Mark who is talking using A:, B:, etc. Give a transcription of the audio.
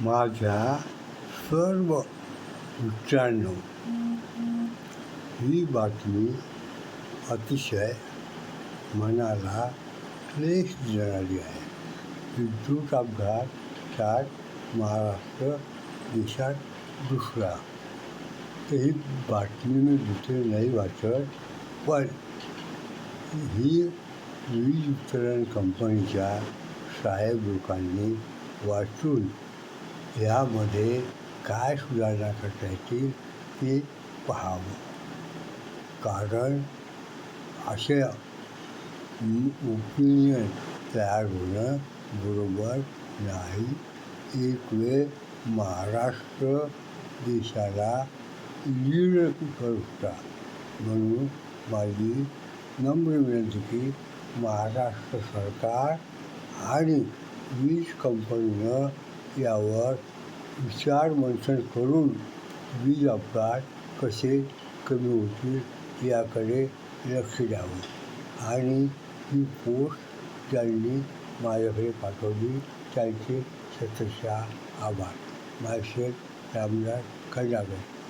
A: माझ्या सर्व उच्चारण. ही बातमी अतिशय मनाला क्लेश देणारी आहे. विद्युत अपघात चार महाराष्ट्र देशात दुसरा. ही बातमी मी दुसरी नाही वाचत पण ही वीज वितरण कंपनीच्या साहेब लोकांनी वाचून यामध्ये काय सुधारणा करता येतील ते पहावं. कारण असे ओपिनियन तयार होणं बरोबर नाही. एक वेळ महाराष्ट्र देशाला लीड करत होता. म्हणून माझी नम्र विनंती की महाराष्ट्र सरकार आणि वीज कंपनीनं यावर विचार मंथन करून वीज अपघात कसे कमी होतील याकडे लक्ष द्यावं. आणि ही पोस्ट त्यांनी माझ्याकडे पाठवली. त्यांचे सतशा आभार. मायशेठ रामदास खंडागड